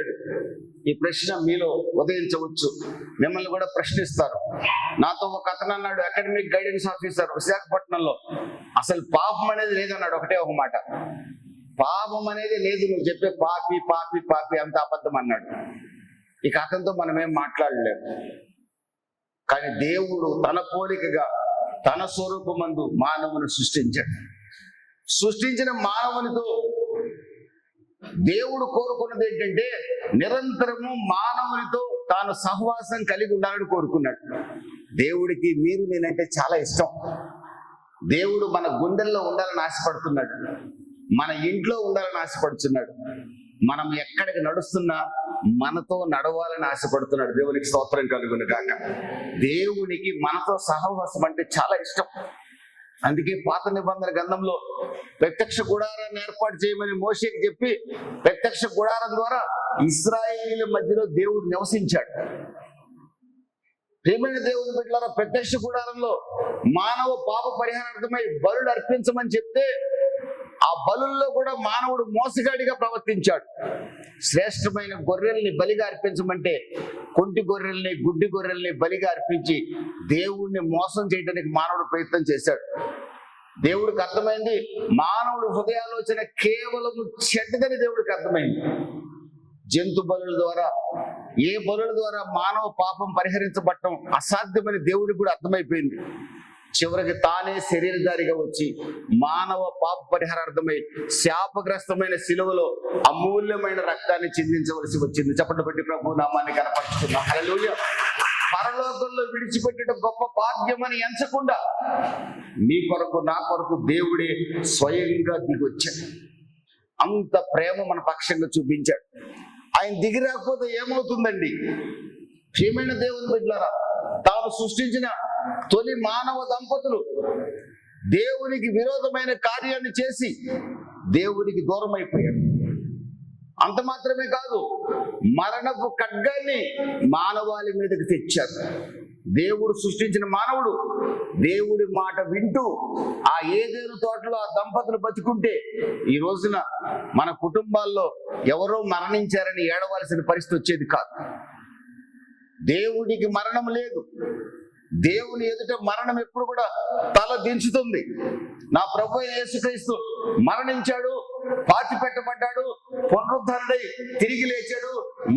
అడిగాడు ఈ ప్రశ్న మీలో ఉదయించవచ్చు. మిమ్మల్ని కూడా ప్రశ్నిస్తారు. నాతో ఒక అతను అన్నాడు అకాడమిక్ గైడెన్స్ ఆఫీసర్ విశాఖపట్నంలో. అసలు పాపం అనేది లేదన్నాడు ఒకటే ఒక మాట. పాపం అనేది లేదు నువ్వు చెప్పే పాపి పాపి పాపి అంత అబద్ధం అన్నాడు. ఇక అతనితో మనం ఏం మాట్లాడలేము కానీ దేవుడు తన పోలికగా తన స్వరూపమందు మానవుని సృష్టించాడు. సృష్టించిన మానవునితో దేవుడు కోరుకున్నది ఏంటంటే నిరంతరము మానవునితో తాను సహవాసం కలిగి ఉండాలని కోరుకున్నాడు. దేవుడికి మీరు నేనంటే చాలా ఇష్టం. దేవుడు మన గుండెల్లో ఉండాలని ఆశపడుతున్నాడు. మన ఇంట్లో ఉండాలని ఆశపడుతున్నాడు. మనం ఎక్కడికి నడుస్తున్నా మనతో నడవాలని ఆశపడుతున్నాడు. దేవునికి స్తోత్రం కలుగును కాక దేవునికి మనతో సహవాసం అంటే చాలా ఇష్టం. అందుకే పాత నిబంధన గ్రంథంలో ప్రత్యక్ష గుడారాన్ని ఏర్పాటు చేయమని మోషేకి చెప్పి ప్రత్యక్ష గుడారం ద్వారా ఇస్రాయేలీల మధ్యలో దేవుడు నివసించాడు. ప్రేమైన దేవుని బిడ్డలారా ప్రత్యక్ష గుడారంలో మానవ పాప పరిహారార్థమై బరుడు అర్పించమని చెప్తే బలుల్లో కూడా మానవుడు మోసగాడిగా ప్రవర్తించాడు. శ్రేష్టమైన గొర్రెల్ని బలిగా అర్పించమంటే కొంటి గొర్రెల్ని గుడ్డి గొర్రెల్ని బలిగా అర్పించి దేవుణ్ణి మోసం చేయడానికి మానవుడు ప్రయత్నం చేశాడు. దేవుడికి అర్థమైంది మానవుడు హృదయాలోచన కేవలం చెడ్డదని దేవుడికి అర్థమైంది. జంతు బలుల ద్వారా ఏ బలుల ద్వారా మానవ పాపం పరిహరించబడటం అసాధ్యమని దేవుడికి కూడా అర్థమైపోయింది. చివరికి తానే శరీరధారిగా వచ్చి మానవ పాప పరిహారార్థమై శాపగ్రస్తమైన శిలువలో అమూల్యమైన రక్తాన్ని చిందించవలసి వచ్చింది. చెప్పండి పెట్టి ప్రభు నామాన్ని కనపరుచుకున్నా హల్లెలూయా. పరలోకంలో విడిచిపెట్టడం గొప్ప భాగ్యమని ఎంచకుండా నీ కొరకు నా కొరకు దేవుడే స్వయంగా దిగొచ్చాడు అంత ప్రేమ మన పక్షంగా చూపించాడు. ఆయన దిగి రాకపోతే ఏమవుతుందండి? ప్రియమైన దేవుని బిడ్డారా తాను సృష్టించిన తొలి మానవ దంపతులు దేవునికి విరోధమైన కార్యాన్ని చేసి దేవునికి దూరం అయిపోయారు అంత మాత్రమే కాదు మరణపు ఖడ్గాన్ని మానవాళి మీదకి తెచ్చారు. దేవుడు సృష్టించిన మానవుడు దేవుడి మాట వింటూ ఆ ఏదేను తోటలో ఆ దంపతులు బతుకుంటే ఈ రోజున మన కుటుంబాల్లో ఎవరో మరణించారని ఏడవలసిన పరిస్థితి వచ్చేది కాదు. దేవుడికి మరణం లేదు. దేవుని ఎదుట మరణం ఎప్పుడు కూడా తల దించుతుంది. నా ప్రభు యేసుక్రీస్తు మరణించాడు పాతి పెట్టబడ్డాడు పునరుద్ధరణై తిరిగి లేచాడు.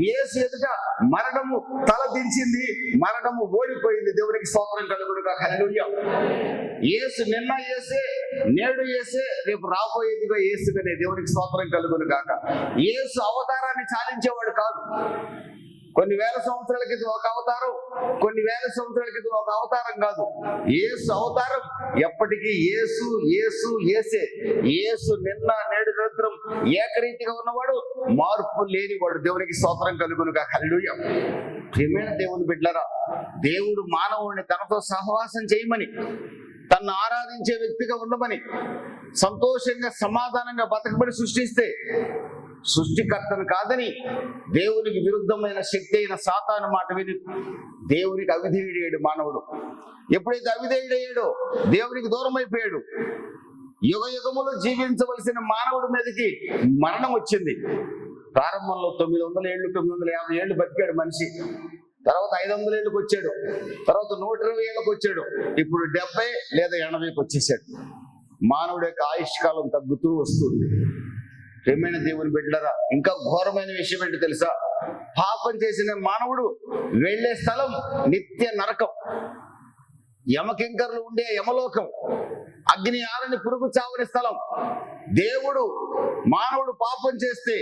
యేసు ఎదుట మరణము తల దించింది మరణము ఓడిపోయింది. దేవునికి స్తోత్రం కలుగుడుగా హల్లెలూయా. యేసు నిన్న ఏసే నేడు ఏసే రేపు రాబోయేదిగా యేసుగానే దేవునికి స్తోత్రం కలుగును కాక యేసు అవతారాన్ని చాలించేవాడు కాదు. కొన్ని వేల సంవత్సరాల క్రితం ఒక అవతారం కొన్ని వేల సంవత్సరాల క్రితం ఒక అవతారం కాదు. ఏసు అవతారం. ఎప్పటికీ ఏసు యేసు ఏసే. ఏసు నిన్న నేడు నిరంతరం ఏకరీతిగా ఉన్నవాడు మార్పు లేనివాడు. దేవునికి స్తోత్రం కలుగునుగా. హల్లెలూయా. ప్రియమైన దేవుని బిడ్డరా దేవుడు మానవుడిని తనతో సహవాసం చేయమని తన్ను ఆరాధించే వ్యక్తిగా ఉండమని సంతోషంగా సమాధానంగా బతకబడి సృష్టిస్తే సృష్టికర్తను కాదని దేవునికి విరుద్ధమైన శక్తి అయిన సాతాను మాట విని దేవునికి అవిధేయుడయ్యాడు మానవుడు. ఎప్పుడైతే అవిధేయుడయ్యాడో దేవునికి దూరం అయిపోయాడు యుగ యుగములు జీవించవలసిన మానవుడి మీదకి మరణం వచ్చింది. ప్రారంభంలో తొమ్మిది వందల ఏళ్ళు తొమ్మిది వందల యాభై ఏళ్ళు బతికాడు మనిషి. తర్వాత ఐదు వందల ఏళ్ళకి వచ్చాడు. తర్వాత నూట ఇరవై ఏళ్ళకి వచ్చాడు. ఇప్పుడు డెబ్బై లేదా ఎనభైకి వచ్చేసాడు. మానవుడి యొక్క ఆయుష్కాలం తగ్గుతూ వస్తుంది. ప్రేమైన దేవుని బిడ్డరా ఇంకా ఘోరమైన విషయం ఏంటి తెలుసా? పాపం చేసిన మానవుడు వెళ్ళే స్థలం నిత్య నరకం. యమకింకర్లు ఉండే యమలోకం. అగ్ని ఆరని పురుగు చావని స్థలం. దేవుడు మానవుడు పాపం చేస్తే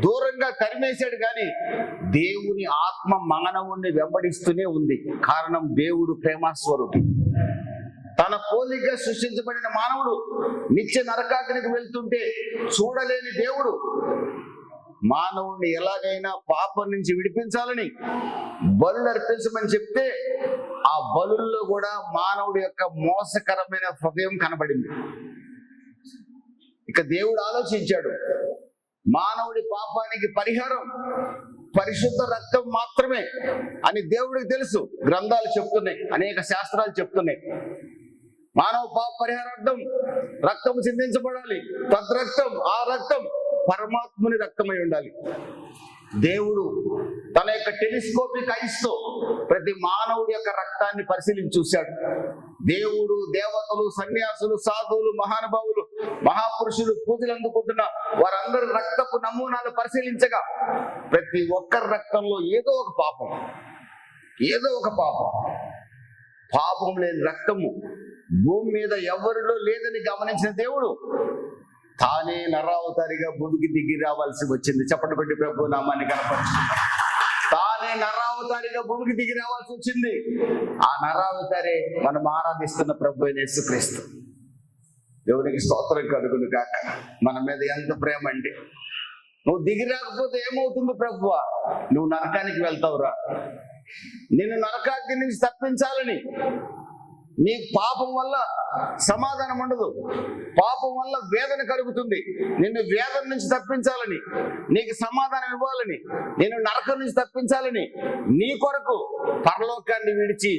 దూరంగా తరిమేశాడు కానీ దేవుని ఆత్మ మానవుణ్ణి వెంబడిస్తూనే ఉంది. కారణం దేవుడు ప్రేమాస్వరుడు తన పోలిగా సృష్టించబడిన మానవుడు నిత్య నరకాగ్నికి వెళ్తుంటే చూడలేని దేవుడు మానవుడిని ఎలాగైనా పాపం నుంచి విడిపించాలని బలు అర్పించమని చెప్తే ఆ బలుల్లో కూడా మానవుడి యొక్క మోసకరమైన హృదయం కనబడింది. ఇక దేవుడు ఆలోచించాడు మానవుడి పాపానికి పరిహారం పరిశుద్ధ రక్తం మాత్రమే అని దేవుడికి తెలుసు. గ్రంథాలు చెప్తున్నాయి అనేక శాస్త్రాలు చెప్తున్నాయి. మానవ పాప పరిహారార్థం రక్తం చిందించబడాలి. తద్రక్తం ఆ రక్తం పరమాత్ముని రక్తమై ఉండాలి. దేవుడు తన యొక్క టెలిస్కోపిక్ ఐస్తో ప్రతి మానవుడి యొక్క రక్తాన్ని పరిశీలించి చూశాడు. దేవుడు దేవతలు సన్యాసులు సాధువులు మహానుభావులు మహాపురుషులు పూజలు అందుకుంటున్న వారందరి రక్తపు నమూనాలు పరిశీలించగా ప్రతి ఒక్కరి రక్తంలో ఏదో ఒక పాపం. ఏదో ఒక పాపం. పాపం లేని రక్తము. భూమి మీద ఎవరిలో లేదని గమనించిన దేవుడు తానే నరావతారిగా భూమికి దిగి రావాల్సి వచ్చింది. చప్పటి పెట్టి ప్రభు నామాన్ని కనపరుచు తానే నరావతారిగా భూమికి దిగి రావాల్సి వచ్చింది. ఆ నరావతారే మనం ఆరాధిస్తున్న ప్రభు యేసుక్రీస్తు. దేవునికి స్తోత్రం కలుగును కాక మన మీద ఎంత ప్రేమ అండి. నువ్వు దిగి రాకపోతే ఏమవుతుంది ప్రభువా నువ్వు నరకానికి వెళ్తావురా. నిన్ను నరకాగ్ని నుంచి తప్పించాలని నీ పాపం వల్ల సమాధానం ఉండదు. పాపం వల్ల వేదన కలుగుతుంది. నిన్ను వేదన నుంచి తప్పించాలని నీకు సమాధానం ఇవ్వాలని నేను నరకం నుంచి తప్పించాలని నీ కొరకు పరలోకాన్ని విడిచి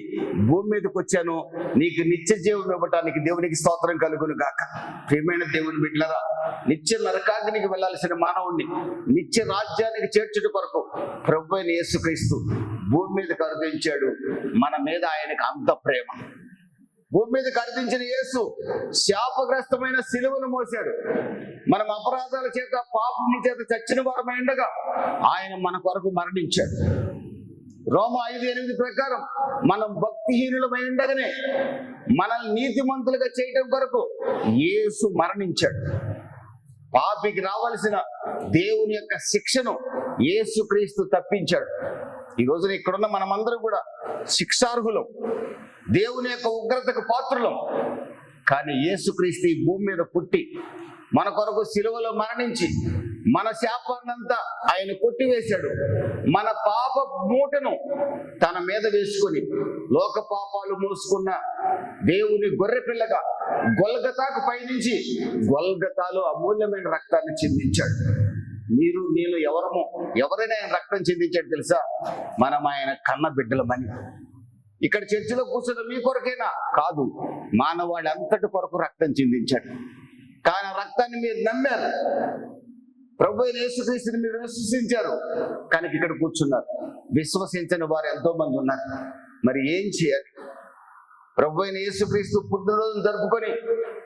భూమి మీదకి వచ్చాను. నీకు నిత్య జీవం ఇవ్వటానికి దేవునికి స్తోత్రం కలుగును గాక. ప్రియమైన దేవుని బిడ్డలరా నిత్య నరకాగ్నికి వెళ్ళాల్సిన మానవుణ్ణి నిత్య రాజ్యానికి చేర్చుట కొరకు ప్రభు అయిన యేసుక్రీస్తు భూమి మీద కరుదించాడు మన మీద ఆయనకు అంత ప్రేమ. భూమి మీద కనిపించిన యేసు శాపగ్రస్తమైన సిలువను మోశాడు. మనం అపరాధాల చేత పాపముల చేత చచ్చిన వారమైండగా ఆయన మన కొరకు మరణించాడు. రోమ ఐదు ఎనిమిది ప్రకారం మనం భక్తిహీనులమై ఉండగానే మనల్ని నీతిమంతులుగా చేయటం కొరకు యేసు మరణించాడు. పాపికి రావాల్సిన దేవుని యొక్క శిక్షను యేసుక్రీస్తు తప్పించాడు. ఈ రోజున ఇక్కడున్న మనమందరం కూడా శిక్షార్హులం. దేవుని యొక్క ఉగ్రతకు పాత్రులం. కానీ యేసుక్రీస్తు ఈ భూమి మీద పుట్టి మన కొరకు సిలువలో మరణించి మన శాపాన్నంతా ఆయన కొట్టివేశాడు. మన పాప మూటను తన మీద వేసుకొని లోక పాపాలు మోసుకున్న దేవుని గొర్రె పిల్లగా గొల్గతాకు పయనించి గొల్గతాలో అమూల్యమైన రక్తాన్ని చెందించాడు. మీరు నేను ఎవరము ఎవరైనా ఆయన రక్తం చెందించాడు తెలుసా? మనం ఆయన కన్న బిడ్డలమని ఇక్కడ చర్చిలో కూర్చున్న మీ కొరకేనా? కాదు. మానవాళి అంతటి కొరకు రక్తం చిందించాడు. కానీ ఆ రక్తాన్ని మీరు నమ్మారు. ప్రభు యేసుక్రీస్తుని మీరు విశ్వసించారు. కానీ ఇక్కడ కూర్చున్నారు. విశ్వసించని వారు ఎంతో మంది ఉన్నారు. మరి ఏం చేయాలి? ప్రభు అయిన యేసుక్రీస్తు పుట్టినరోజును జరుపుకొని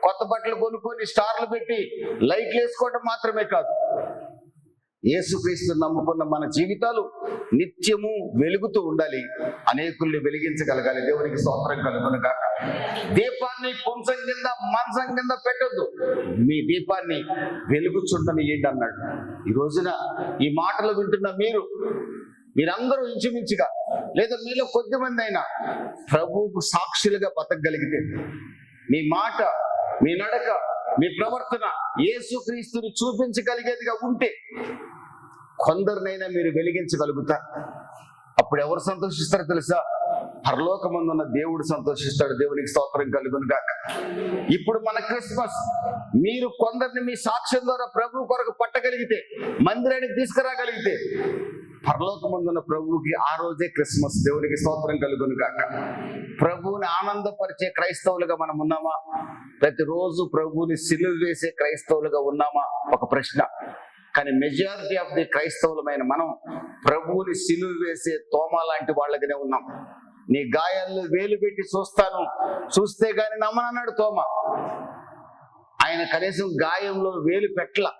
కొత్త బట్టలు కొనుక్కొని స్టార్లు పెట్టి లైట్లు వేసుకోవడం మాత్రమే కాదు. యేసుక్రీస్తు నమ్ముకున్న మన జీవితాలు నిత్యము వెలుగుతూ ఉండాలి. అనేకుల్ని వెలిగించగలగాలి. దేవునికి స్తోత్రం కలుగునుగా దీపాన్ని పుంసం కింద మంచం కింద పెట్టొద్దు. మీ దీపాన్ని వెలుగుచుండనియండి అన్నాడు. ఈ రోజున ఈ మాటలు వింటున్న మీరు మీరందరూ ఇంచుమించుగా లేదా మీలో కొద్దిమంది అయినా ప్రభువుకు సాక్షులుగా బతకగలిగితే మీ మాట మీ నడక మీ ప్రవర్తన యేసుక్రీస్తుని చూపించగలిగేదిగా ఉంటే కొందరినైనా మీరు వెలిగించగలుగుతారు అప్పుడు ఎవరు సంతోషిస్తారో తెలుసా? పరలోకమందున్న దేవుడు సంతోషిస్తాడు. దేవునికి స్తోత్రం కలుగును గాక. ఇప్పుడు మన క్రిస్మస్ మీరు కొందరిని మీ సాక్ష్యం ద్వారా ప్రభు కొరకు పట్టగలిగితే మందిరానికి తీసుకురాగలిగితే పరలోకమందున్న ప్రభువుకి ఆ రోజే క్రిస్మస్. దేవునికి స్తోత్రం కలుగును గాక. ప్రభువుని ఆనందపరిచే క్రైస్తవులుగా మనం ఉన్నామా? ప్రతిరోజు ప్రభువుని సిలువ వేసే క్రైస్తవులుగా ఉన్నామా? ఒక ప్రశ్న. కానీ మెజారిటీ ఆఫ్ ది క్రైస్తవులమైన మనం ప్రభువుని సిలువు వేసే తోమ లాంటి వాళ్ళగానే ఉన్నాం. నీ గాయాల్లో వేలు పెట్టి చూస్తాను. చూస్తే గాని నమ్మనన్నాడు తోమ. ఆయన కనీసం గాయంలో వేలు పెట్టల.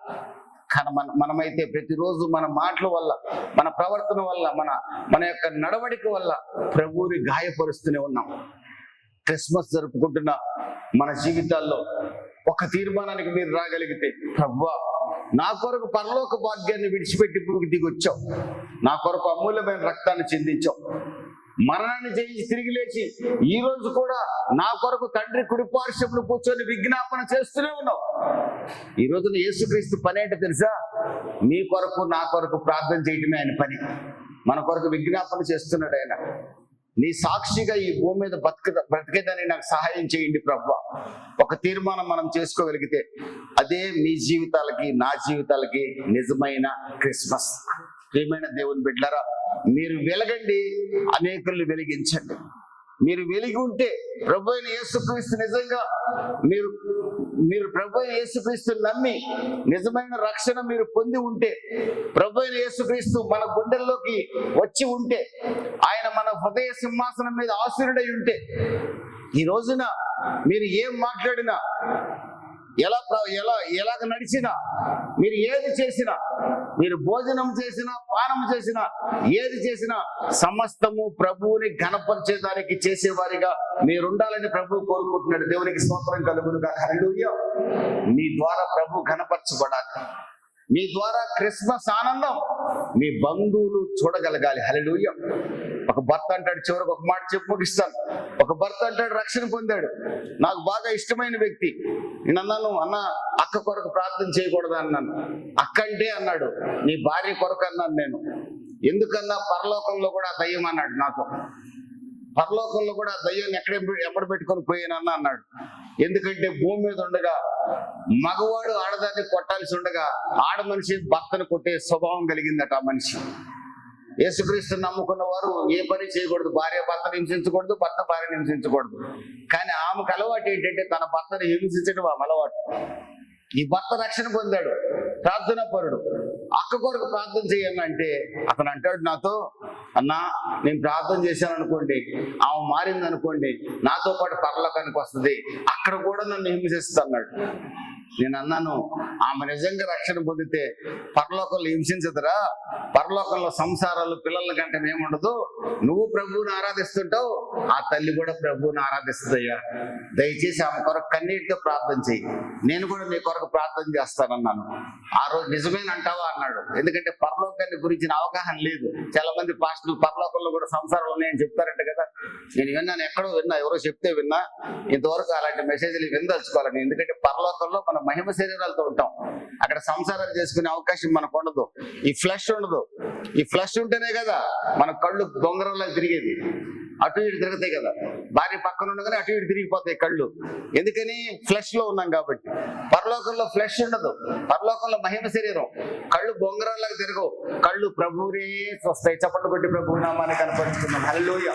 కానీ మన మనమైతే ప్రతిరోజు మన మాటల వల్ల మన ప్రవర్తన వల్ల మన మన యొక్క నడవడిక వల్ల ప్రభువుని గాయపరుస్తూనే ఉన్నాం. క్రిస్మస్ జరుపుకుంటున్న మన జీవితాల్లో ఒక తీర్మానానికి మీరు రాగలిగితే ప్రవ్వా నా కొరకు పరలోక భాగ్యాన్ని విడిచిపెట్టి పురుగు దిగి వచ్చావు. నా కొరకు అమూల్యమైన రక్తాన్ని చెందించావు. మరణాన్ని జయించి తిరిగి లేచి ఈ రోజు కూడా నా కొరకు తండ్రి కుడిపార్శ్వములు కూర్చొని విజ్ఞాపన చేస్తూనే ఉన్నావు. ఈ రోజున యేసుక్రీస్తు పని ఏంటో తెలుసా? మీ కొరకు నా కొరకు ప్రార్థన చేయటమే ఆయన పని. మన కొరకు విజ్ఞాపన చేస్తున్నాడు ఆయన. నీ సాక్షిగా ఈ భూమి మీద బతక బ్రతికేదని నాకు సహాయం చేయండి ప్రభు. ఒక తీర్మానం మనం చేసుకోగలిగితే అదే మీ జీవితాలకి నా జీవితాలకి నిజమైన క్రిస్మస్. ప్రియమైన దేవుని బిడ్డరా మీరు వెలగండి అనేకుల్ని వెలిగించండి. మీరు వెలిగి ఉంటే ప్రభు అయిన యేసుక్రీస్తు నిజంగా మీరు మీరు ప్రభు అయిన యేసుక్రీస్తు నమ్మి నిజమైన రక్షణ మీరు పొంది ఉంటే ప్రభు అయిన యేసుక్రీస్తు మన గుండెల్లోకి వచ్చి ఉంటే ఆయన మన హృదయ సింహాసనం మీద ఆసురుడై ఉంటే ఈ రోజున మీరు ఏం మాట్లాడినా ఎలా ఎలా ఎలాగ నడిచినా మీరు ఏది చేసినా మీరు భోజనం చేసినా పానం చేసినా ఏది చేసినా సమస్తము ప్రభువుని ఘనపరిచేదానికి చేసేవారిగా మీరుండాలని ప్రభు కోరుకుంటున్నాడు. దేవునికి స్తోత్రం కలుగునుగా హల్లెలూయా. మీ ద్వారా ప్రభు ఘనపరచబడాలి. మీ ద్వారా క్రిస్మస్ ఆనందం మీ బంధువులు చూడగలగాలి. హల్లెలూయా. ఒక భర్త అంటాడు చివరికి ఒక మాట చెప్పి ముగిస్తాను. ఒక భర్త అంటాడు రక్షణ పొందాడు. నాకు బాగా ఇష్టమైన వ్యక్తి. నేను అన్నాను అన్న అక్క కొరకు ప్రార్థన చేయకూడదు? అన్నాను. అక్కంటే అన్నాడు. నీ భార్య కొరకు అన్నాను నేను. ఎందుకన్నా? పరలోకంలో కూడా దయ్యం అన్నాడు నాకు. పరలోకంలో కూడా దయ్యాన్ని ఎక్కడ ఎమ్మడి పెట్టుకొని పోయానన్న అన్నాడు. ఎందుకంటే భూమి మీద ఉండగా మగవాడు ఆడదాన్ని కొట్టాల్సి ఉండగా ఆడ మనిషి భర్తను కొట్టే స్వభావం కలిగిందట ఆ మనిషి. యేసుక్రీస్తు నమ్ముకున్న వారు ఏ పని చేయకూడదు. భార్య భర్తను హింసించకూడదు భర్త భార్యను హింసించకూడదు. కానీ ఆమెకు అలవాటు ఏంటంటే తన భర్తను హింసించడం ఆమె అలవాటు. ఈ భర్త రక్షణ పొందాడు ప్రార్థన పరుడు. అక్క కొరకు ప్రార్థన చేయను అంటే అతను అంటాడు నాతో అన్నా నేను ప్రార్థన చేశాను అనుకోండి ఆమె మారింది అనుకోండి నాతో పాటు పరలోకానికి వస్తుంది అక్కడ కూడా నన్ను హింసిస్తుంది నేను అన్నాను ఆమె నిజంగా రక్షణ పొందితే పరలోకంలో హింసించదురా. పరలోకంలో సంసారాలు పిల్లల కంటే ఏముండదు నువ్వు ప్రభువుని ఆరాధిస్తుంటావు ఆ తల్లి కూడా ప్రభువుని ఆరాధిస్తుందయ్యా. దయచేసి ఆమె కొరకు కన్నీటితో ప్రార్థన చెయ్యి. నేను కూడా నీ కొరకు ప్రార్థన చేస్తానన్నాను. ఆ రోజు నిజమేన అంటావా అన్నాడు. ఎందుకంటే పరలోకాన్ని గురించిన అవగాహన లేదు. చాలా మంది పాస్టర్లు పరలోకంలో కూడా సంసారాలు ఉన్నాయని చెప్తారంట కదా. నేను విన్నాను ఎక్కడో విన్నా ఎవరో చెప్తే విన్నా. ఇంతవరకు అలాంటి మెసేజ్లు విందలుచుకోవాలని ఎందుకంటే పరలోకంలో మనం మహిమ శరీరాలతో ఉంటాం. అక్కడ సంసారాలు చేసుకునే అవకాశం మనకు ఉండదు. ఈ ఫ్లష్ ఉండదు. ఈ ఫ్లష్ ఉంటేనే కదా మన కళ్ళు దొంగరంలా తిరిగేది. అటు ఇటు తిరుగుతాయి కదా. భార్య పక్కన ఉండగానే అటు ఇటు తిరిగిపోతాయి కళ్ళు. ఎందుకని? ఫ్లష్లో ఉన్నాం కాబట్టి. పరలోకంలో ఫ్లష్ ఉండదు. పరలోకంలో మహిమ శరీరం. కళ్ళు బొంగరంలాగా తిరగవు. కళ్ళు ప్రభువునే వస్తాయి చప్పట్లు కొట్టి ప్రభువు నామాన్ని కనపరుచుకున్నాం హల్లోయ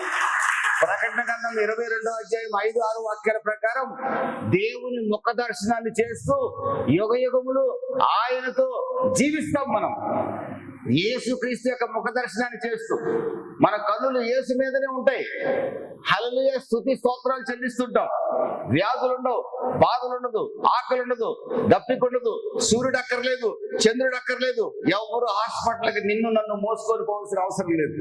ప్రకటన గ్రంథం ఇరవై రెండో అధ్యాయం ఐదు ఆరు వాక్యాల ప్రకారం దేవుని ముఖ దర్శనాన్ని చేస్తూ యుగ యుగములు ఆయనతో జీవిస్తాం మనం. యేసుక్రీస్తు యొక్క ముఖ దర్శనాన్ని చేస్తూ మన కన్నులు యేసు మీదనే ఉంటాయి. హలలుయ స్థుతి స్తోత్రాలు చెల్లిస్తుంటాం. వ్యాధులు ఉండవు బాధలు ఉండదు ఆకలి ఉండదు దప్పిక ఉండదు సూర్యుడు అక్కర్లేదు చంద్రుడు అక్కర్లేదు ఎవరు హాస్పిటల్కి నిన్ను నన్ను మోసుకొని పోవాల్సిన అవసరం లేదు.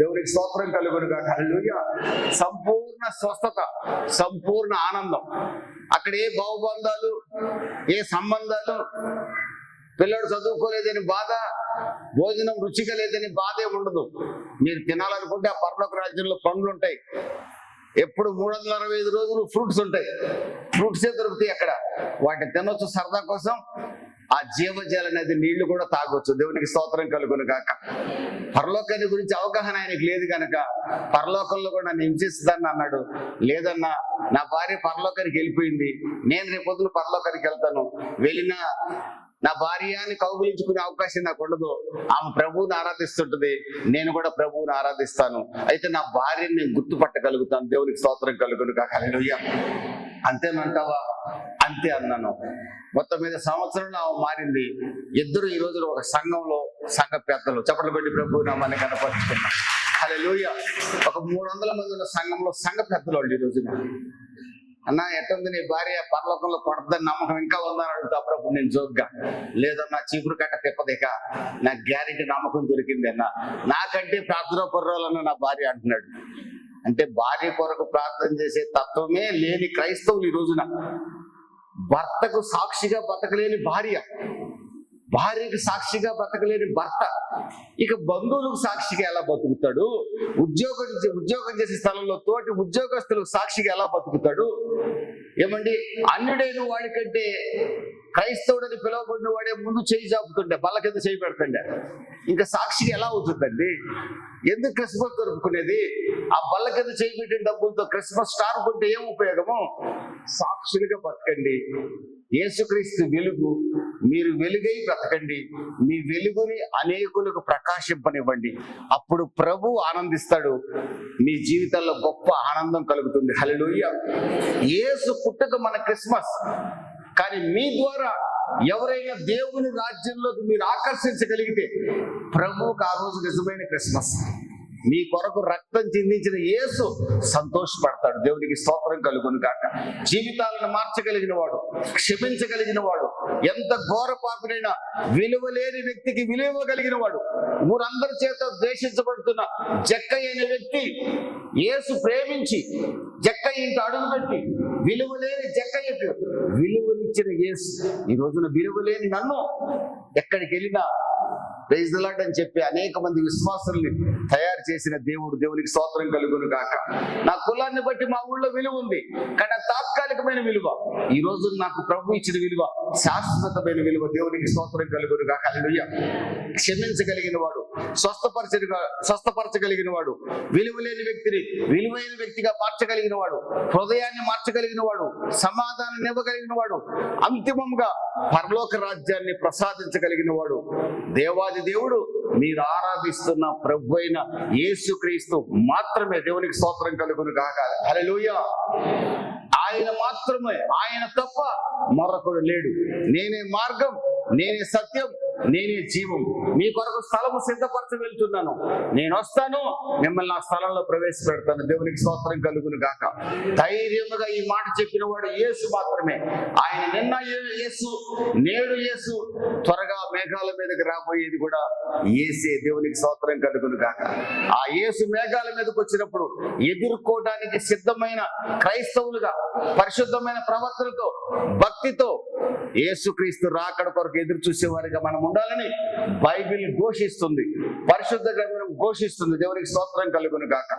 దేవునికి స్తోత్రం కలుగురు కాక హలలుయ సంపూర్ణ స్వస్థత సంపూర్ణ ఆనందం. అక్కడ ఏ భావబంధాలు ఏ సంబంధాలు పిల్లడు చదువుకోలేదని బాధ భోజనం రుచిగా లేదని బాధే ఉండదు. మీరు తినాలనుకుంటే ఆ పర్లోక రాజ్యంలో పండ్లు ఉంటాయి. ఎప్పుడు మూడు వందల అరవై ఐదు రోజులు ఫ్రూట్స్ ఉంటాయి. ఫ్రూట్సే దొరుకుతాయి అక్కడ? వాటిని తినొచ్చు సరదా కోసం. ఆ జీవజాల నది నీళ్ళు కూడా తాగొచ్చు. దేవునికి స్తోత్రం కలుగును కాక పరలోకాన్ని గురించి అవగాహన ఆయనకి లేదు కనుక పరలోకంలో కూడా నన్ను హింసిస్తుందని అన్నాడు. లేదన్నా నా భార్య పరలోకానికి వెళ్ళిపోయింది. నేను రేపు పొద్దున పరలోకానికి వెళ్తాను. వెళ్ళినా నా భార్యని కౌగులించుకునే అవకాశం నాకు ఉండదు. ఆమె ప్రభువుని ఆరాధిస్తుంటది. నేను కూడా ప్రభువుని ఆరాధిస్తాను. అయితే నా భార్యని నేను గుర్తుపట్టగలుగుతాను. దేవునికి స్తోత్రం కలుగును కాక అంతేనంటావా అంతే అన్నాను. మొత్తం మీద సంవత్సరంలో ఆమె మారింది. ఇద్దరు ఈ రోజు ఒక సంఘంలో సంఘ పెద్దలు. చప్పట్లు పెట్టి ప్రభు నామాన్ని కనపరుచుకున్నాం హల్లెలూయా. ఒక మూడు వందల మంది ఉన్న సంఘంలో సంఘ పెద్దలు వాళ్ళు ఈ రోజున. అన్న ఎట్టుంది నీ భార్య? పరలోకంలో కొడద్దని నమ్మకం ఇంకా ఉందని అడుగుతా. అప్పుడప్పుడు నేను జోక్గా లేదన్నా చీపురు కట్ట తిప్పదిక నాకు గ్యారెంటీ నమ్మకం దొరికింది అన్న. నాకంటే ప్రార్థన పొర్రాలన్న నా భార్య అంటున్నాడు. అంటే భార్య కొరకు ప్రార్థన చేసే తత్వమే లేని క్రైస్తవులు ఈ రోజున. భర్తకు సాక్షిగా బతకలేని భార్య. భార్యకి సాక్షిగా బతకలేని భర్త. ఇక బంధువులకు సాక్షిగా ఎలా బతుకుతాడు? ఉద్యోగం ఉద్యోగం చేసే స్థలంలో తోటి ఉద్యోగస్తులకు సాక్షిగా ఎలా బతుకుతాడు? ఏమండి? అన్యుడైన వాడికంటే క్రైస్తవుడని పిలువబడిన వాడే ముందు చేయి చాపుతుండే బల్ల కింద చేయి పెడతాండే. ఇంకా సాక్షిగా ఎలా అవుతుందండి? ఎందుకు క్రిస్మస్ జరుపుకునేది? ఆ బల్ల కింద చేయి పెట్టిన డబ్బులతో క్రిస్మస్ స్టార్ కొంటే ఏం ఉపయోగము? సాక్షులుగా బతకండి. యేసుక్రీస్తు వెలుగు మీరు వెలుగై బ్రతకండి. మీ వెలుగుని అనేకులకు ప్రకాశింపనివ్వండి. అప్పుడు ప్రభు ఆనందిస్తాడు. మీ జీవితంలో గొప్ప ఆనందం కలుగుతుంది. హల్లెలూయా. యేసు పుట్టక మన క్రిస్మస్. కానీ మీ ద్వారా ఎవరైనా దేవుని రాజ్యంలోకి మీరు ఆకర్షించగలిగితే ప్రభువుకు ఆ రోజు నిజమైన క్రిస్మస్. మీ కొరకు రక్తం చిందించిన యేసు సంతోషపడతాడు. దేవునికి స్తోత్రం కలుగును కాక జీవితాలను మార్చగలిగిన వాడు క్షమించగలిగిన వాడు ఎంత ఘోర పాపినైనా విలువలేని వ్యక్తికి విలువ కలిగిన వాడు ఊరందరి చేత ద్వేషించబడుతున్న జక్క అయిన వ్యక్తి యేసు ప్రేమించి జక్క ఇంటి అడుగుపెట్టి విలువలేని జక్కయ్యకు విలువనిచ్చిన యేసు. ఈ రోజున విలువలేని నన్ను ఎక్కడికి వెళ్ళినా ప్రైజ్ లాడ్ అని చెప్పి అనేక మంది విశ్వాసుల్ని తయారు చేసిన దేవుడు దేవునికి స్తోత్రం కలుగును కాక నా కులాన్ని బట్టి మా ఊళ్ళో విలువ ఉంది కానీ తాత్కాలికమైన విలువ. ఈ రోజు నాకు ప్రభు ఇచ్చిన విలువ శాశ్వతమైన విలువ దేవునికి స్తోత్రం కలుగును కాక హల్లెలూయా క్షమించగలిగిన వాడు స్వస్థపరచగా స్వస్థపరచగలిగిన వాడు విలువ లేని వ్యక్తిని విలువైన వ్యక్తిగా మార్చగలిగిన వాడు హృదయాన్ని మార్చగలిగిన వాడు సమాధానం ఇవ్వగలిగిన వాడు అంతిమంగా పరలోక రాజ్యాన్ని ప్రసాదించగలిగిన వాడు దేవాది దేవుడు మీరు ఆరాధిస్తున్న ప్రభు అయిన యేసుక్రీస్తు మాత్రమే దేవునికి స్తోత్రం కలుగును కాక హల్లెలూయా. ఆయన మాత్రమే. ఆయన తప్ప మరొకడు లేడు. నేనే మార్గం నేనే సత్యం నేనే జీవం. మీ కొరకు స్థలము సిద్ధపరచ వెళ్తున్నాను. నేను వస్తాను మిమ్మల్ని ఆ స్థలంలో ప్రవేశపెడతాను. దేవునికి స్తోత్రం కలుగును గాక. ధైర్యముగా ఈ మాట చెప్పిన వాడు యేసు మాత్రమే. ఆయన నిన్న యేసు నేడు యేసు త్వరగా మేఘాల మీదకి రాబోయేది కూడా ఏసే దేవునికి స్తోత్రం కలుగును గాక. ఆ యేసు మేఘాల మీదకి వచ్చినప్పుడు ఎదుర్కోవడానికి సిద్ధమైన క్రైస్తవులుగా పరిశుద్ధమైన ప్రవర్తనతో భక్తితో యేసుక్రీస్తు రాకడ కొరకు ఎదురు చూసేవారిగా మనం ఉండాలని బైబిల్ ఘోషిస్తుంది పరిశుద్ధ గ్రంథం ఘోషిస్తుంది. దేవునికి స్తోత్రం కలుగును కాక